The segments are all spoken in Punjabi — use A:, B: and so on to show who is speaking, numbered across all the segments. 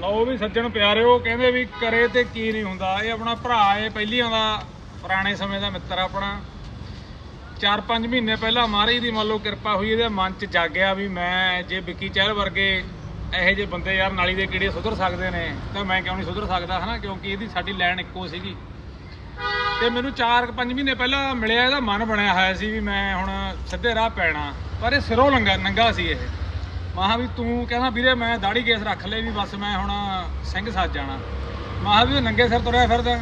A: ਲਓ ਵੀ ਸੱਜਣ ਪਿਆਰਿਓ ਕਹਿੰਦੇ ਵੀ ਕਰੇ ਤੇ ਕੀ ਨਹੀਂ ਹੁੰਦਾ। ਇਹ ਆਪਣਾ ਭਰਾ ਏ ਪਹਿਲੀਆਂ ਦਾ ਪੁਰਾਣੇ ਸਮੇਂ ਦਾ ਮਿੱਤਰ ਆਪਣਾ। 4-5 ਮਹੀਨੇ ਪਹਿਲਾਂ ਮਹਾਰਾਜ ਦੀ ਮੰਨ ਲਓ ਕਿਰਪਾ ਹੋਈ, ਇਹਦੇ ਮਨ 'ਚ ਜਾਗਿਆ ਵੀ ਮੈਂ ਜੇ ਵਿੱਕੀ ਚਹਿਲ ਵਰਗੇ ਇਹੋ ਜਿਹੇ ਬੰਦੇ ਯਾਰ ਨਾਲੀ ਦੇ ਕੀੜੇ ਸੁਧਰ ਸਕਦੇ ਨੇ, ਤਾਂ ਮੈਂ ਕਿਉਂ ਨਹੀਂ ਸੁਧਰ ਸਕਦਾ, ਹਨਾ? ਕਿਉਂਕਿ ਇਹਦੀ ਸਾਡੀ ਲਾਈਨ ਇੱਕੋ ਸੀਗੀ। ਤੇ ਮੈਨੂੰ 4-5 ਮਹੀਨੇ ਪਹਿਲਾਂ ਮਿਲਿਆ, ਇਹਦਾ ਮਨ ਬਣਿਆ ਹੋਇਆ ਸੀ ਵੀ ਮੈਂ ਹੁਣ ਸਿੱਧੇ ਰਾਹ ਪੈਣਾ। ਪਰ ਇਹ ਸਿਰੋਂ ਲੰਗਾ ਨੰਗਾ ਸੀ ਇਹ। ਮਹਾ ਵੀ ਤੂੰ ਕਹਿੰਦਾ ਵੀਰੇ ਮੈਂ ਦਾੜੀ ਕੇਸ ਰੱਖ ਲੈ ਵੀ ਬਸ ਮੈਂ ਹੁਣ ਸਿੰਘ ਸੱਜ ਜਾਣਾ। ਮਹਾ ਵੀ ਉਹ ਨੰਗੇ ਸਿਰ ਤੁਰਿਆ ਫਿਰਦਾ।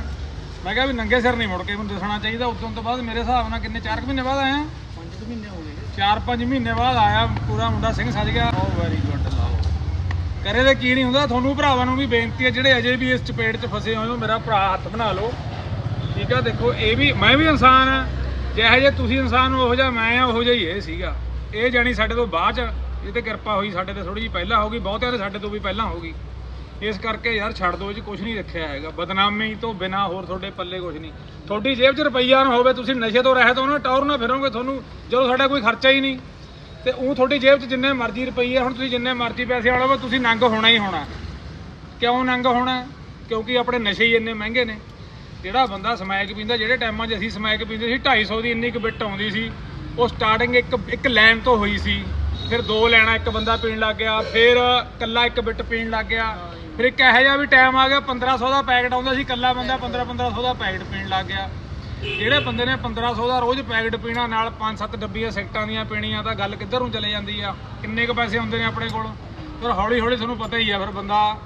A: ਮੈਂ ਕਿਹਾ ਵੀ ਨੰਗੇ ਸਿਰ ਨਹੀਂ ਮੁੜ ਕੇ ਮੈਨੂੰ ਦੱਸਣਾ ਚਾਹੀਦਾ। ਉਦੋਂ ਤੋਂ ਬਾਅਦ ਮੇਰੇ ਹਿਸਾਬ ਨਾਲ ਕਿੰਨੇ 4 ਮਹੀਨੇ ਬਾਅਦ ਆਇਆ? 5 ਮਹੀਨੇ ਹੋ ਗਏ 4-5 ਮਹੀਨੇ ਬਾਅਦ ਆਇਆ ਪੂਰਾ ਮੁੰਡਾ ਸਿੰਘ ਸੱਜ ਗਿਆ। ਓ ਵੈਰੀ ਗੁੱਡ ਲਾਓ। ਕਰੇ ਤੇ ਕੀ ਨਹੀਂ ਹੁੰਦਾ ਤੁਹਾਨੂੰ ਭਰਾਵਾਂ ਨੂੰ ਵੀ ਬੇਨਤੀ ਹੈ ਜਿਹੜੇ ਅਜੇ ਵੀ ਇਸ ਚਪੇੜ 'ਚ ਫਸੇ ਹੋਏ ਹੋ ਮੇਰਾ ਭਰਾ ਹੱਥ ਬਣਾ ਲਓ। ਠੀਕ ਆ ਦੇਖੋ ਇਹ ਵੀ ਮੈਂ ਵੀ ਇਨਸਾਨ ਆ ਜਿਹੋ ਜੇ ਤੁਸੀਂ ਇਨਸਾਨ ਹੋ ਉਹੋ ਜਿਹਾ ਮੈਂ ਆ ਉਹੋ ਜਿਹਾ ਹੀ ਇਹ ਸੀਗਾ। ਇਹ ਜਾਣੀ ਸਾਡੇ ਤੋਂ ਬਾਅਦ ਚ ਇਹ ਤੇ ਕਿਰਪਾ ਹੋਈ ਸਾਡੇ ਤੇ ਥੋੜੀ ਜਿਹੀ ਪਹਿਲਾਂ ਹੋ ਗਈ, ਬਹੁਤਿਆਂ ਦੇ ਸਾਡੇ ਤੋਂ ਵੀ ਪਹਿਲਾਂ ਹੋ ਗਈ। ਇਸ ਕਰਕੇ ਯਾਰ ਛੱਡ ਦੋ, ਇਹ 'ਚ ਕੁਝ ਨਹੀਂ ਰੱਖਿਆ ਹੈਗਾ। ਬਦਨਾਮੀ ਤੋਂ ਬਿਨਾ ਹੋਰ ਤੁਹਾਡੇ ਪੱਲੇ ਕੁਝ ਨਹੀਂ। ਤੁਹਾਡੀ ਜੇਬ 'ਚ ਰੁਪਈਆ ਨਾ ਹੋਵੇ, ਤੁਸੀਂ ਨਸ਼ੇ ਤੋਂ ਰਹਿਤ ਹੋ ਨਾ, ਟੌਰ ਨਾ ਫਿਰੋਗੇ ਤੁਹਾਨੂੰ, ਜਦੋਂ ਸਾਡਾ ਕੋਈ ਖਰਚਾ ਹੀ ਨਹੀਂ। ਤੇ ਉਹ ਤੁਹਾਡੀ ਜੇਬ 'ਚ ਜਿੰਨੇ ਮਰਜ਼ੀ ਰੁਪਈਏ, ਹੁਣ ਤੁਸੀਂ ਜਿੰਨੇ ਮਰਜ਼ੀ ਪੈਸੇ ਵਾਲਾ ਵਾ, ਤੁਸੀਂ ਨੰਗ ਹੋਣਾ ਹੀ ਹੋਣਾ। ਕਿਉਂ ਨੰਗ ਹੋਣਾ? ਕਿਉਂਕਿ ਆਪਣੇ ਨਸ਼ੇ ਹੀ ਇੰਨੇ ਮਹਿੰਗੇ ਨੇ। ਜਿਹੜਾ ਬੰਦਾ ਸਮੈਕ ਪੀਂਦਾ, ਜਿਹੜੇ ਟਾਈਮਾਂ 'ਚ ਅਸੀਂ ਸਮੈਕ ਪੀਂਦੇ ਸੀ 250 ਦੀ ਇੰਨੀ ਕੁ ਬਿੱਟ ਆਉਂਦੀ ਸੀ। ਉਹ ਸਟਾਰਟਿੰਗ ਇੱਕ ਇੱਕ ਲਾਈਨ ਤੋਂ ਹੋਈ ਸੀ। ਫਿਰ ਦੋ ਲੈਣਾ, ਇੱਕ ਬੰਦਾ ਪੀਣ ਲੱਗ ਗਿਆ, ਫਿਰ ਕੱਲਾ ਇੱਕ ਬਿੱਟ ਪੀਣ ਲੱਗ ਗਿਆ। ਫਿਰ ਇੱਕ ਇਹੋ ਜਿਹਾ ਵੀ ਟਾਈਮ ਆ ਗਿਆ 1500 ਦਾ ਪੈਕਟ ਆਉਂਦਾ ਸੀ ਕੱਲਾ ਬੰਦਾ 15 1500 ਦਾ ਪੈਕਟ ਪੀਣ ਲੱਗ ਗਿਆ। ਜਿਹੜੇ ਬੰਦੇ ਨੇ 1500 ਦਾ ਰੋਜ਼ ਪੈਕਟ ਪੀਣਾ, ਨਾਲ 5-7 ਡੱਬੀਆਂ ਸਿਗਟਾਂ ਦੀਆਂ ਪੀਣੀਆਂ, ਤਾਂ ਗੱਲ ਕਿੱਧਰ ਨੂੰ ਚਲੇ ਜਾਂਦੀ ਆ? ਕਿੰਨੇ ਕੁ ਪੈਸੇ ਹੁੰਦੇ ਨੇ ਆਪਣੇ ਕੋਲ? ਫਿਰ ਹੌਲੀ ਹੌਲੀ ਤੁਹਾਨੂੰ ਪਤਾ ਹੀ ਆ ਫਿਰ ਬੰਦਾ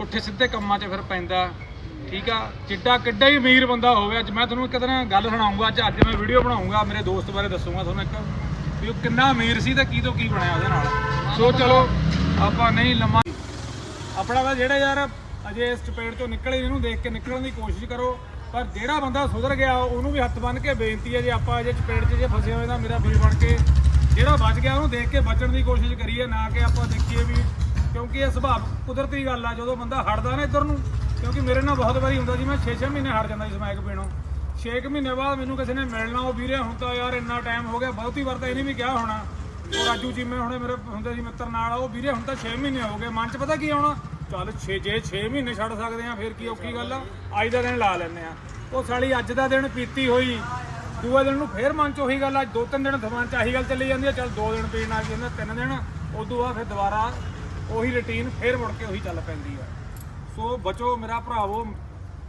A: ਉੱਠੇ ਸਿੱਧੇ ਕੰਮਾਂ 'ਚ ਫਿਰ ਪੈਂਦਾ। ਠੀਕ ਆ? ਜਿੱਡਾ ਕਿੱਡਾ ਹੀ ਅਮੀਰ ਬੰਦਾ ਹੋਵੇ। ਅੱਜ ਮੈਂ ਤੁਹਾਨੂੰ ਇੱਕ ਦਿਨ ਗੱਲ ਸੁਣਾਉਂਗਾ, ਅੱਜ ਅੱਜ ਮੈਂ ਵੀਡੀਓ ਬਣਾਉਂਗਾ, ਮੇਰੇ ਦੋਸਤ ਬਾਰੇ ਦੱਸੂਗਾ ਤੁਹਾਨੂੰ ਇੱਕ। ਵੀ ਉਹ ਕਿੰਨਾ ਅਮੀਰ ਸੀ ਤੇ ਕੀ ਤੋਂ ਕੀ ਬਣਿਆ ਉਹਦੇ ਨਾਲ। ਸੋ ਚਲੋ, ਆਪਾਂ ਨਹੀਂ ਲੰਮਾ ਆਪਣਾ ਤਾਂ ਜਿਹੜਾ ਯਾਰ ਅਜੇ ਇਸ ਚਪੇੜ 'ਚੋਂ ਨਿਕਲੇ ਇਹਨੂੰ ਦੇਖ ਕੇ ਨਿਕਲਣ ਦੀ ਕੋਸ਼ਿਸ਼ ਕਰੋ। ਪਰ ਜਿਹੜਾ ਬੰਦਾ ਸੁਧਰ ਗਿਆ, ਉਹਨੂੰ ਵੀ ਹੱਥ ਬੰਨ ਕੇ ਬੇਨਤੀ ਹੈ ਜੇ ਆਪਾਂ ਅਜੇ ਚਪੇੜ 'ਚ ਜੇ ਫਸੇ ਹੋਏ ਤਾਂ ਮੇਰਾ ਵੀਰ ਬਣ ਕੇ ਜਿਹੜਾ ਬਚ ਗਿਆ, ਉਹਨੂੰ ਦੇਖ ਕੇ ਬਚਣ ਦੀ ਕੋਸ਼ਿਸ਼ ਕਰੀਏ, ਨਾ ਕਿ ਆਪਾਂ ਦੇਖੀਏ ਵੀ ਕਿਉਂਕਿ ਇਹ ਸੁਭਾਅ ਕੁਦਰਤੀ ਗੱਲ ਆ, ਜਦੋਂ ਬੰਦਾ ਹਟਦਾ ਨਾ ਇੱਧਰ ਨੂੰ, ਕਿਉਂਕਿ ਮੇਰੇ ਨਾਲ ਬਹੁਤ ਵਾਰੀ ਹੁੰਦਾ ਜੀ, ਮੈਂ 6-6 ਮਹੀਨੇ ਹਟ ਜਾਂਦਾ ਸੀ ਸਮੈਕ ਪੀਣੋਂ 6 ਮਹੀਨੇ ਬਾਅਦ ਮੈਨੂੰ ਕਿਸੇ ਨੇ ਮਿਲਣਾ, ਉਹ ਵੀਰੇ ਹੁਣ ਤਾਂ ਯਾਰ ਇੰਨਾ ਟਾਈਮ ਹੋ ਗਿਆ, ਬਹੁਤੀ ਵਾਰ ਤਾਂ ਇਹਨੇ ਵੀ ਕਿਹਾ ਹੋਣਾ। ਉਹ ਰਾਜੂ ਚੀਮੇ ਹੁਣੇ ਮੇਰੇ ਹੁੰਦੇ ਸੀ ਮਿੱਤਰ ਨਾਲ, ਉਹ ਵੀਰੇ ਹੁਣ ਤਾਂ 6 ਮਹੀਨੇ ਹੋ ਗਏ, ਮਨ 'ਚ ਪਤਾ ਕੀ ਆਉਣਾ? ਚੱਲ 6 ਜੇ 6 ਮਹੀਨੇ ਛੱਡ ਸਕਦੇ ਆ ਫਿਰ ਕੀ ਔਖੀ ਗੱਲ ਆ? ਅੱਜ ਦਾ ਦਿਨ ਲਾ ਲੈਨੇ ਆ ਉਹ ਸਾਲੀ ਅੱਜ ਦਾ ਦਿਨ ਪੀਤੀ ਹੋਈ, ਦੂਏ ਦਿਨ ਨੂੰ ਫੇਰ ਮਨ 'ਚ ਉਹੀ ਗੱਲ ਅੱਜ ਦੋ ਤਿੰਨ ਦਿਨ ਦਿਮਾਗ 'ਚ ਆਹੀ ਗੱਲ ਚੱਲੀ ਜਾਂਦੀ ਆ, ਚੱਲ ਦੋ ਦਿਨ ਪੀਣ ਆ ਜਾਂਦਾ, ਤਿੰਨ ਦਿਨ, ਉਦੋਂ ਬਾਅਦ ਫਿਰ ਦੁਬਾਰਾ ਉਹੀ ਰੁਟੀਨ ਫੇਰ ਮੁੜ ਕੇ ਉਹੀ ਚੱਲ ਪੈਂਦੀ ਆ। ਸੋ ਬਚੋ ਮੇਰਾ ਭਰਾਵੋ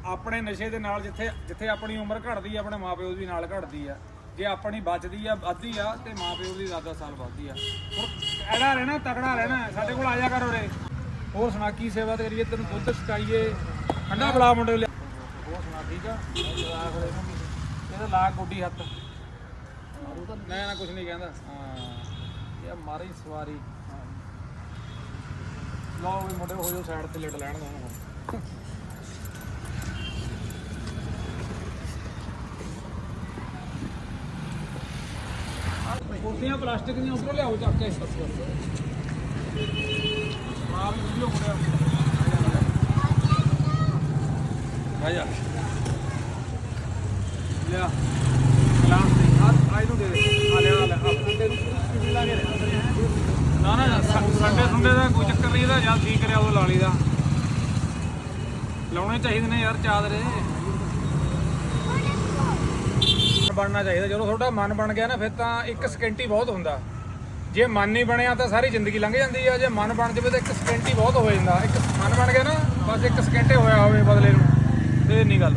A: ਆਪਣੇ ਨਸ਼ੇ ਦੇ ਨਾਲ ਜਿੱਥੇ ਜਿੱਥੇ ਆਪਣੀ ਉਮਰ ਘਟਦੀ ਆ, ਆਪਣੇ ਮਾਪਿਓ ਦੀ ਨਾਲ ਘਟਦੀ ਆ। ਜੇ ਆਪਣੀ ਬਚਦੀ ਆ, ਵੱਧਦੀ ਆ, ਤੇ ਮਾਪਿਓ ਦੀ 10 ਸਾਲ ਵੱਧਦੀ ਆ। ਹੁਣ ਐੜਾ ਰਹਿਣਾ, ਤਕੜਾ ਰਹਿਣਾ, ਸਾਡੇ ਕੋਲ ਆ ਜਾ ਕਰ ਉਰੇ। ਹੋਰ ਸੁਣਾ, ਕੀ ਸੇਵਾ ਕਰੀਏ ਤੈਨੂੰ ਦੁੱਧ ਛਕਾਈਏ। ਠੰਡਾ ਬਲਾ ਮੁੰਡੇ ਲਿਆ। ਹੋਰ ਸੁਣਾ, ਠੀਕ ਆ? ਲਾ ਇਹਦਾ ਲਾ ਗੋਡੀ ਹੱਥ। ਨਾ ਨਾ ਕੁਝ ਨਹੀਂ ਕਹਿੰਦਾ। ਹਾਂ। ਇਹ ਮਾਰੀ ਸਵਾਰੀ। ਹਾਂ ਲਓ ਵੀ ਮੁੰਡੇ, ਹੋ ਜਾਓ ਸਾਈਡ ਤੇ, ਲਿਟ ਲੈਣ ਦੋ ਉਹਨੂੰ ਕੁਰਸੀਆਂ ਪਲਾਸਟਿਕ ਦੀਆਂ ਉੱਪਰੋਂ ਲਿਆਓ ਚੱਕ ਕੇ। ਆ ਵੀਡੀਓ ਮੁੰਡਿਆ ਆ ਜਾ। ਲਿਆ। ਗਲਾਸ ਦੇ ਆ ਆ ਇਹਨੂੰ ਦੇ ਦੇ। ਆ ਲਿਆ ਲੈ ਆ ਸੰਡੇ ਨੂੰ ਲਾ ਕੇ ਨਾ। ਨਾ ਸੰਡੇ ਸੰਡੇ ਦਾ ਕੋਈ ਚੱਕਰ ਨਹੀਂ ਇਹਦਾ। ਜਾਂ ਠੀਕ ਕਰਿਆ ਉਹ ਲਾ ਲਈਦਾ ਲਾਉਣੇ ਚਾਹੀਦੇ ਨੇ ਯਾਰ ਚਾਦਰੇ। ਬਣਨਾ ਚਾਹੀਦਾ। ਜਦੋਂ ਤੁਹਾਡਾ ਮਨ ਬਣ ਗਿਆ ਨਾ, ਫਿਰ ਤਾਂ ਇੱਕ ਸਕਿੰਟ ਹੀ ਬਹੁਤ ਹੁੰਦਾ। ਜੇ ਮਨ ਨਹੀਂ ਬਣਿਆ ਤਾਂ ਸਾਰੀ ਜ਼ਿੰਦਗੀ ਲੰਘ ਜਾਂਦੀ ਆ। ਜੇ ਮਨ ਬਣ ਜਾਵੇ ਤਾਂ ਇੱਕ ਸਕਿੰਟ ਹੀ ਬਹੁਤ ਹੋ ਜਾਂਦਾ। ਇੱਕ ਮਨ ਬਣ ਗਿਆ ਨਾ, ਬਸ ਇੱਕ ਸਕਿੰਟ ਹੀ ਹੋਇਆ ਹੋਵੇ ਬਦਲੇ ਨੂੰ। ਤੇ ਨਹੀਂ ਗੱਲ।